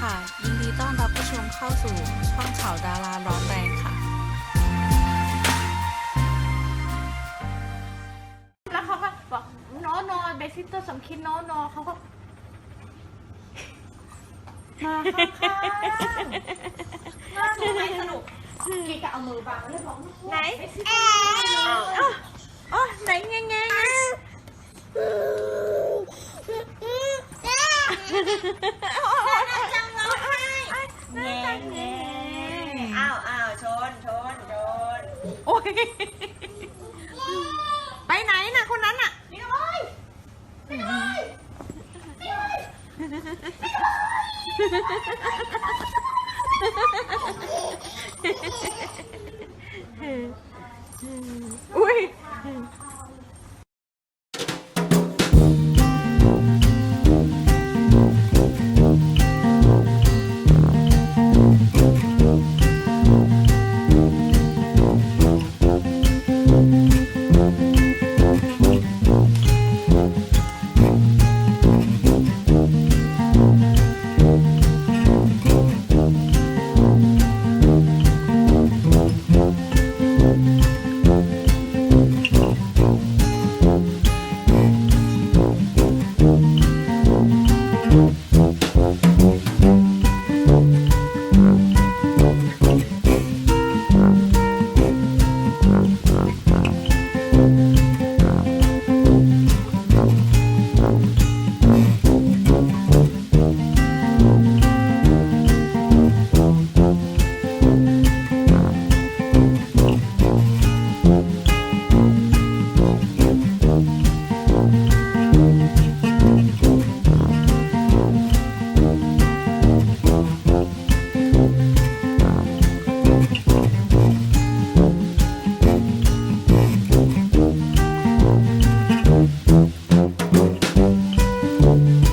ค่ะ ยินดีต้อนรับผู้ชมเข้าสู่ช่องข่าวดาราร้อนแรงค่ะ แล้วเขาก็บอกโนโนเบสิโตสมคิดโนโนเขาก็ มาข้างๆน่าสนุกไหมสนุกกีก็เอามือบังแล้วบอกไหนเบสิโตอ๋อไหนแง่แง่แง่แง่ อ้าวอ้าวชนชนชน โอ้ ยไปไหนน่ะคนนั้นน่ะนี่เลยนี่เลยนี่เลยอุ้